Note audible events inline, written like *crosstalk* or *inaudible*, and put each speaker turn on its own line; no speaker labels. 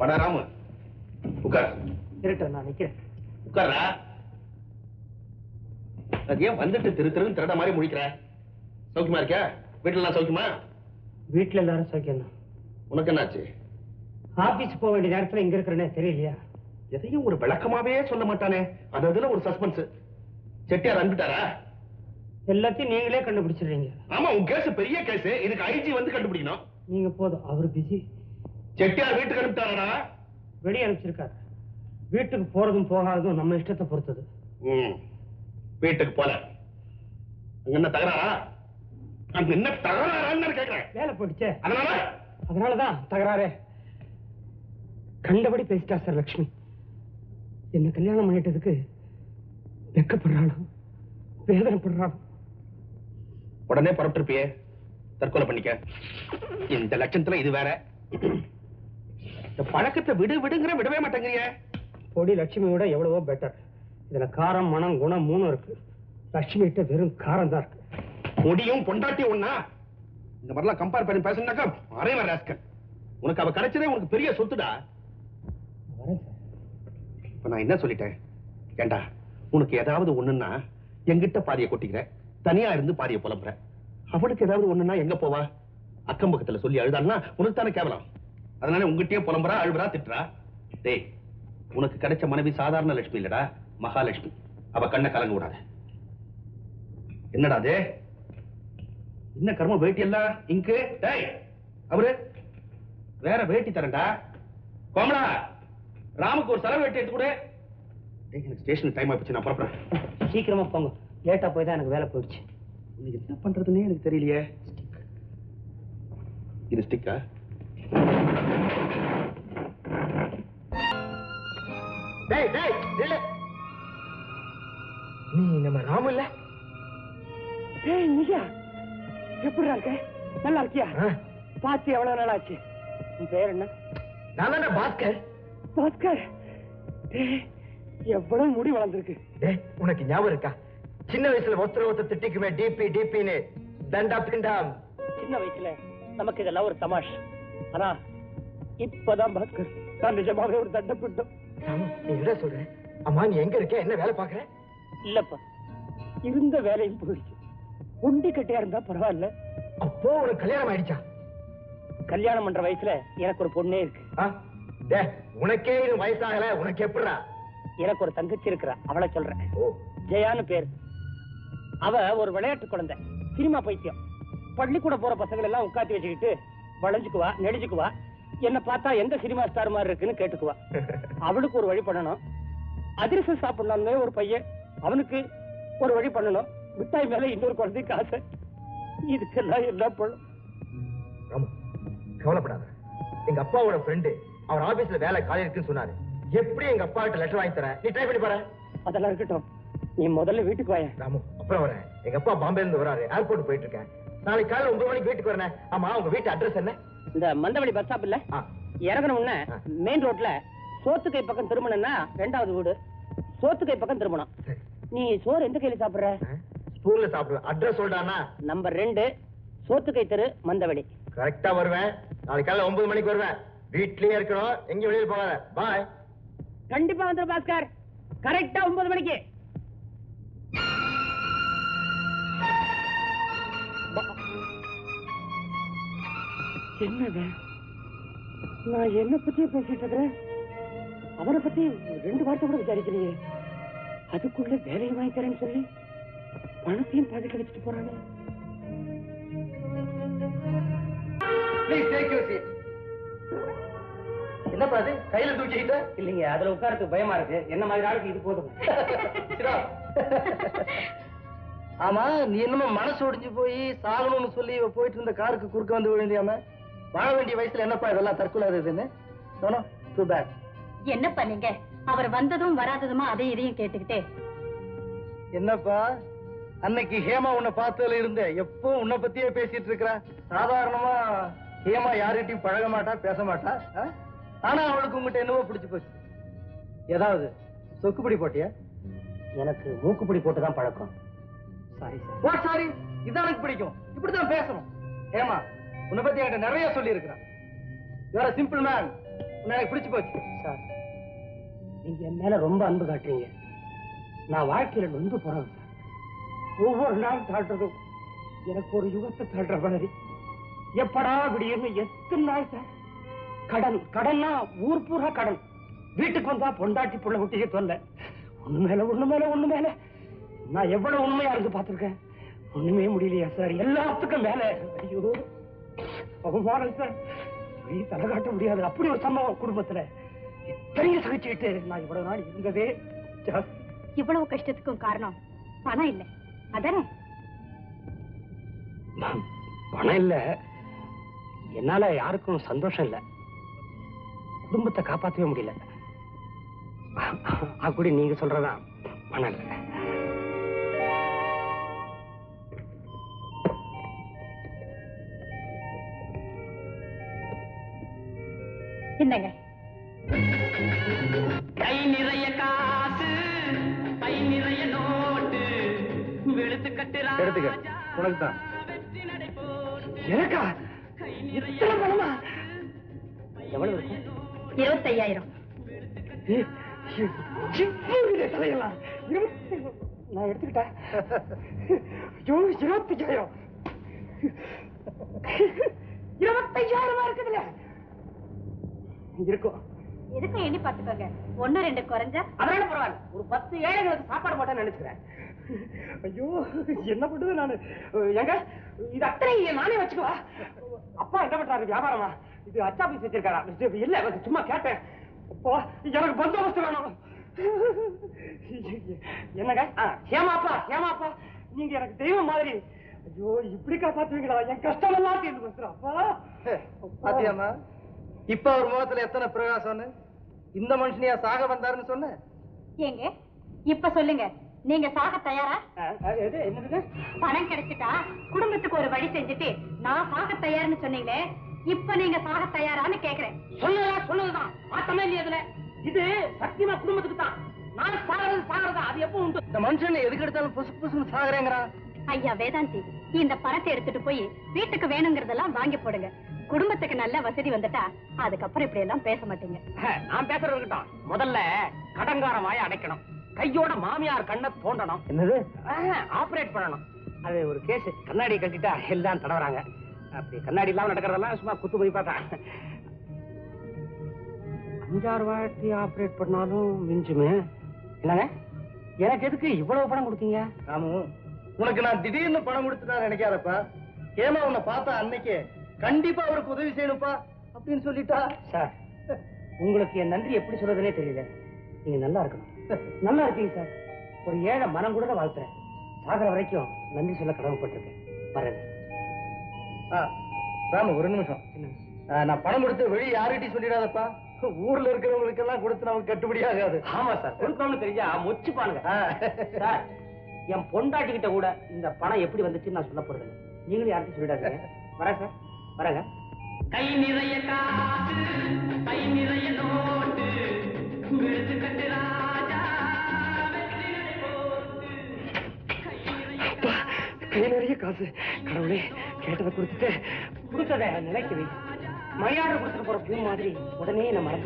படா ராமு உட்கார்.
இருக்கட்டும் நான் நிக்கிறேன்.
உட்கார்றா. அது ஏன் வந்துட்டு திரு திருன்னு திருட மாதிரி முடிக்கிற சௌக்கியமா இருக்கியா? வீட்டுல எல்லாம் சௌக்கியமா?
வீட்டுல எல்லாரும் சௌக்கியம் தான்
உனக்கு என்னாச்சு?
ஆபீஸ் போக வேண்டிய நேரத்துல இங்க இருக்கிறேனே தெரியலையா?
எதையும் ஒரு விளக்கமாவே சொல்ல மாட்டானே. அது அதுல ஒரு சஸ்பென்ஸ் செட்டியார் அனுப்பிட்டாரா?
எல்லாத்தையும் நீங்களே கண்டுபிடிச்சிடுறீங்க.
ஆமா உன் கேஸ் பெரிய கேஸ் இதுக்கு ஐஜி வந்து கண்டுபிடிக்கணும்.
நீங்க போதும். அவர் பிஸி
செட்டியார் வீட்டுக்கு அனுப்பிட்டாரா
வெளியே அனுப்பிச்சிருக்காரு. வீட்டுக்கு போறதும் போகாததும் நம்ம இஷ்டத்தை பொறுத்தது.
வீட்டுக்கு போல. என்ன தகராறா? அங்க என்ன தகராறான்னு கேக்குறேன்.
வேலை போயிடுச்சே.
அதனால?
அதனாலதான் தகராறே. கண்டபடி பேசிட்டா சார் லக்ஷ்மி. என்ன கல்யாணம் பண்ணிட்டதுக்கு வெக்கப்படுறாளாம் வேதனைப்படுறாளாம்
உடனே புறப்பட்டிருப்பியே. தற்கொலை பண்ணிக்க. இந்த லட்சத்துல இது வேற. இந்த பழக்கத்தை விடு விடுங்கிற விடவே மாட்டேங்கிறியே.
பொடி லட்சுமியோட எவ்வளவோ பெட்டர் இதுல காரம் மனம் குணம் மூணும் இருக்கு. லட்சுமி கிட்ட வெறும் காரம் தான் இருக்கு.
முடியும் பொண்டாட்டி ஒண்ணா? இந்த மாதிரிலாம் கம்பேர் பண்ணி பேசுனாக்கா அரைவ ராஸ்கல் உனக்கு அவ கிடைச்சதே உனக்கு பெரிய சொத்துடா. இப்ப நான் என்ன சொல்லிட்டேன்? ஏண்டா உனக்கு ஏதாவது ஒண்ணுன்னா என்கிட்ட பாதிய கொட்டிக்கிற. தனியா இருந்து பாதிய புலம்புற. அவளுக்கு ஏதாவது ஒண்ணுன்னா எங்க போவா? அக்கம் பக்கத்துல சொல்லி அழுதான்னா உனக்கு தானே கேவலம். அதனால உங்ககிட்டயே புலம்புறா அழுவுறா திட்டுறா. டேய் உனக்கு கிடைச்ச மனைவி சாதாரண லட்சுமி இல்லடா மகாலட்சுமி. அவ கண்ணை கலங்க விடாத. என்னடா அது? என்ன கர்ம வேட்டி எல்லாம் இங்கு டேய் அவரு வேற வேட்டி தரேன்டா. கோமலா ராமுக்கு ஒரு செலவு வேட்டி எடுத்து கொடு. எனக்கு ஸ்டேஷன் டைம் ஆயிடுச்சு நான் புறப்படுறேன்.
சீக்கிரமா போங்க. லேட்டா போய் தான் எனக்கு வேலை போயிடுச்சு.
என்ன பண்றதுன்னே எனக்கு தெரியலையே. இது ஸ்டிக்கா
டேய் டேய் நில்லு. நீ நம்ம ராமு இல்ல? டேய் நீயா? எப்படி இருக்க? நல்லா இருக்கியா? பார்த்து எவ்வளவு நாள் ஆச்சு? உன் பேர் என்ன?
நான் தானே பாஸ்கர்.
பாஸ்கர்? எவ்வளவு முடி வளர்ந்துருக்கு.
டேய் உனக்கு ஞாபகம் இருக்கா? சின்ன வயசுல ஒருத்தர் ஒருத்தர் திட்டிக்குமே டிபி டிபின்னு தண்டா பிண்டாம்.
சின்ன வயசுல நமக்கு இதெல்லாம் ஒரு தமாஷ். ஆனா இப்பதான் பாஸ்கர். நான் நிஜமாவே ஒரு தண்டை பிட்டம்
ராமு நீ என்ன சொல்ற? அம்மா நீ எங்க இருக்க? என்ன வேலை பாக்குற
இல்லப்பா இருந்த வேலையும் போயிடுச்சு. கட்டியா இருந்தா பரவாயில்ல.
அப்போ உனக்கு கல்யாணம் ஆயிடுச்சா?
கல்யாணம் பண்ற வயசுல எனக்கு ஒரு பொண்ணே இருக்கு.
உனக்கே இது வயசாகல உனக்கு எப்படிடா?
எனக்கு ஒரு தங்கச்சி இருக்கிறா அவளை சொல்றேன். ஜெயான்னு பேர். அவ ஒரு விளையாட்டு குழந்தை சினிமா பைத்தியம். பள்ளிக்கூட போற பசங்களை எல்லாம் உட்காத்தி வச்சுக்கிட்டு வளைஞ்சுக்குவா நெடிச்சுக்குவா என்ன பார்த்தா எந்த சினிமா ஸ்டார் மாதிரி இருக்குன்னு கேட்டுக்குவா. *laughs* அவளுக்கு ஒரு வழி பண்ணணும். அதிரசம் சாப்பிடலாம்னு ஒரு பையன் அவனுக்கு ஒரு வழி பண்ணணும். மிட்டாய் மேல இன்னொரு குழந்தைக்கு ஆசை. இதுக்கெல்லாம் என்ன பண்ணும்
கவலைப்படாத. எங்க அப்பாவோட ஃப்ரெண்டு அவர் ஆபீஸ்ல வேலை காலி இருக்குன்னு சொன்னாரு. எப்படி எங்க அப்பா கிட்ட லெட்டர் வாங்கி தரேன் நீ ட்ரை பண்ணி பாரு.
அதெல்லாம் இருக்கட்டும். நீ முதல்ல வீட்டுக்கு வாயேன்.
ராமு அப்புறம் வரேன். எங்க அப்பா பாம்பேல இருந்து வராரு ஏர்போர்ட் போயிட்டு இருக்கேன். நாளைக்கு காலையில ஒன்பது மணிக்கு வீட்டுக்கு வரேன். ஆமா உங்க வீட்டு அட்ரஸ் என்ன?
இந்த மந்தவழி பஸ் ஸ்டாப் இல்ல? இறங்கன உடனே. மெயின் ரோட்ல சோத்துக்கை பக்கம் திரும்பணும்னா ரெண்டாவது வீடு. சோத்துக்கை பக்கம் திரும்பணும். நீ சோறு எந்த கையில சாப்பிடுற?
ஸ்கூல்ல சாப்பிடுவேன். அட்ரஸ் சொல்றானா
நம்பர் ரெண்டு சோத்துக்கை தெரு மந்தவெளி.
கரெக்டா வருவேன். நாளைக்கு காலையில ஒன்பது மணிக்கு வருவேன். வீட்லயே இருக்கணும். எங்கேயும் வெளியில போகாத. பாய்
கண்டிப்பா வந்துரு பாஸ்கர். கரெக்டா ஒன்பது மணிக்கு. என்னது? நான் என்ன பத்தியே பேசிட்டு இருக்கிறேன் அவரை பத்தி ரெண்டு வார்த்தை கூட விசாரிக்கலையே. அதுக்குள்ள வேலையை வாங்கி தரேன்னு சொல்லி பணத்தையும் பாக்கெட்ல வச்சுட்டு போறானே
சீட் என்னப்பா அது? கையில தூக்கிக்கிட்ட?
இல்லைங்க அதுல உட்காரத்துக்கு பயமா இருக்கு. என்ன மாதிரி ஆளுக்கு இது போதும்?
ஆமா நீ என்னமோ மனசு ஒடிஞ்சு போய் சாகணும்னு சொல்லி இவ போயிட்டு இருந்த காருக்கு குறுக்க வந்து விழுந்தியாம? வாழ வேண்டிய வயசுல என்னப்பா இதெல்லாம் தற்கொலை இதுன்னு டூ பேட்
என்ன பண்ணீங்க அவர் வந்ததும் வராததுமா அதையும் இதையும் கேட்டுக்கிட்டே?
என்னப்பா? அன்னைக்கு ஹேமா உன்னை பார்த்ததுல இருந்த எப்போ உன்னை பத்தியே பேசிட்டு இருக்கறா. சாதாரணமா ஹேமா யார்கிட்டயும் பழக மாட்டா பேச மாட்டா? ஆனா அவளுக்கு உங்ககிட்ட என்னவோ பிடிச்சு போச்சு. ஏதாவது சொக்குப்பிடி போட்டியா?
எனக்கு மூக்குப்பிடி போட்டு தான் பழக்கம். சாரி சார்
வாட் சாரி இதான் எனக்கு பிடிக்கும். இப்படிதான் பேசணும். ஹேமா உன்னை பத்தி என்கிட்ட நிறைய சொல்லி இருக்கிறான் யூ சிம்பிள் மேன் உன்னை எனக்கு பிடிச்சு போச்சு.
சார் நீங்க என் மேல ரொம்ப அன்பு காட்டுறீங்க. நான் வாழ்க்கையில நொந்து போறேன் சார் ஒவ்வொரு நாள் தாழ்றதும் எனக்கு ஒரு யுகத்தை தள்ளுற மாதிரி. எப்படா விடியும்னு எத்தனை நாள் சார் கடன் கடன்னா ஊர் பூரா கடன். வீட்டுக்கு வந்தா பொண்டாட்டி புள்ள குட்டிய தொல்ல. ஒண்ணு மேல ஒண்ணு மேல ஒண்ணு மேல. நான் எவ்வளவு உண்மையா இருந்து பார்த்திருக்கேன்? ஒண்ணுமே முடியலையா சார் எல்லாத்துக்கும் மேல. ஐயோ. அவமானம் சார். வெளியே தலை காட்ட முடியாது. அப்படி ஒரு சம்பவம் குடும்பத்துல. இத்தனையும் சகிச்சுக்கிட்டு நான் இவ்வளவு நாள் இருந்ததே
இவ்வளவு கஷ்டத்துக்கும் காரணம் பணம் இல்ல. அதானே?
பணம் இல்ல. என்னால யாருக்கும் சந்தோஷம் இல்ல. குடும்பத்தை காப்பாத்தவே முடியல. அப்படி நீங்க சொல்றதான் பணம் இல்ல.
என்னங்க?
கை நிறைய காசு பை நிறைய நோட்டு. வெளுத்து கட்டுறா
எடுத்துக்க. உனக்கு தான்
எனக்கா? இத்தனை பணமா? எவ்வளவு இருக்கும்?
இருபத்தையாயிரம்.
தலையெல்லாம். இருபத்தி நான் எடுத்துக்கிட்டேன் ஐயோ இருபத்தஞ்சாயிரம் இருபத்தஞ்சாயிரமா இருக்குதுல்ல? இருக்கும்.
எதுக்கும் எண்ணி பார்த்துக்கோங்க? ஒண்ணு ரெண்டு குறைஞ்சா?
அதனால பரவாயில்ல. ஒரு பத்து ஏழைகளுக்கு சாப்பாடு போட்டேன்னு நினைச்சுக்கிறேன். ஐயோ என்ன பண்றது நானு? எங்க இது அத்தனை நானே வச்சுக்குவா? அப்பா என்ன பண்றாரு வியாபாரமா? இது அச்சாபீஸ் வச்சிருக்காரா? இல்ல சும்மா கேட்டேன். அப்பா எனக்கு பந்தோபஸ்து வேணும். என்னங்க? ஆ, ஹேமாப்பா ஹேமாப்பா நீங்க எனக்கு தெய்வம் மாதிரி. ஐயோ இப்படி காப்பாத்துவீங்களா என் கஷ்டம் எல்லாம் தீர்ந்து அப்பா.
பாத்தியாமா இப்ப அவர் முகத்துல எத்தனை பிரகாசம்னு இந்த மனுஷனியா சாக வந்தாருன்னு சொன்ன?
ஏங்க இப்ப சொல்லுங்க. நீங்க சாக தயாரா? பணம் கிடைச்சிட்டா குடும்பத்துக்கு ஒரு வழி செஞ்சுட்டு நான் சாக தயார்னு சொன்னீங்களே இப்ப நீங்க சாக தயாரான்னு கேக்குறேன்.
சொன்னதா சொன்னதுதான் மாத்தமே இல்லையா இதுல. இது சத்தியமா குடும்பத்துக்கு தான். நான் சாகிறது சாகிறதா? அது எப்போ உண்டு.
இந்த மனுஷன் எதுக்கு எடுத்தாலும் புசு புசுன்னு சாகுறேங்கிறான்.
ஐயா வேதாந்தி இந்த பணத்தை எடுத்துட்டு போய் வீட்டுக்கு வேணுங்கிறதெல்லாம் வாங்கி போடுங்க. குடும்பத்துக்கு நல்ல வசதி வந்துட்டா அதுக்கப்புறம் இப்படி எல்லாம் பேச மாட்டீங்க.
நான் பேசுறது இருக்கட்டும் முதல்ல கடங்கார வாய அடைக்கணும். கையோட மாமியார் கண்ணை தோண்டணும். என்னது? ஆபரேட் பண்ணணும். அது ஒரு கேஸ் கண்ணாடி கட்டிட்டா எல்லாம் தடவறாங்க. அப்படி கண்ணாடி இல்லாம நடக்கிறதெல்லாம் சும்மா குத்து போய் பார்த்தா. அஞ்சாறு வாட்டி ஆபரேட் பண்ணாலும் மிஞ்சுமே. என்னங்க? எனக்கு எதுக்கு இவ்வளவு பணம் கொடுத்தீங்க?
ராமு உனக்கு நான் திடீர்னு பணம் கொடுத்துட்டா நினைக்காதப்பா. ஏமா உன்னை பார்த்தா அன்னைக்கு கண்டிப்பா அவருக்கு உதவி செய்யணும்ப்பா அப்படின்னு சொல்லிட்டா.
சார் உங்களுக்கு என் நன்றி எப்படி சொல்றதுனே தெரியல. நீங்க நல்லா இருக்கணும். நல்லா இருக்கீங்க சார். ஒரு ஏழை மனம் கூட வாழ்த்துறேன். சாகிற வரைக்கும் நன்றி சொல்ல கடமைப்பட்டிருக்கேன். வரேன்.
ஆ, ராமு ஒரு நிமிஷம். நான் பணம் கொடுத்து வெளியே யார்கிட்டயும் சொல்லிடாதப்பா. ஊர்ல இருக்கிறவங்களுக்கு எல்லாம் கொடுத்து நமக்கு கட்டுப்படி ஆகாது.
ஆமா சார். கொடுக்கணும்னு தெரிஞ்சா மொச்சு பாருங்க.
ஆ.
சார் என் பொண்டாட்டி கிட்ட கூட இந்த பணம் எப்படி வந்துச்சுன்னு நான் சொல்ல போறது. நீங்களும் யார்கிட்டயும் சொல்லிடாதீங்க. வரேன் சார். வரேங்க.
கை நிறைய காசு பை நிறைய நோட்டு வெளுத்து கட்டு ராஜா கை நிறைய
கை காசு. கடவுளே கேட்டதை கொடுத்துட்டு கொடுத்ததை நிலைக்குது மரியாதை கொடுத்துட்டு போற பூ மாதிரி உடனே மறந்து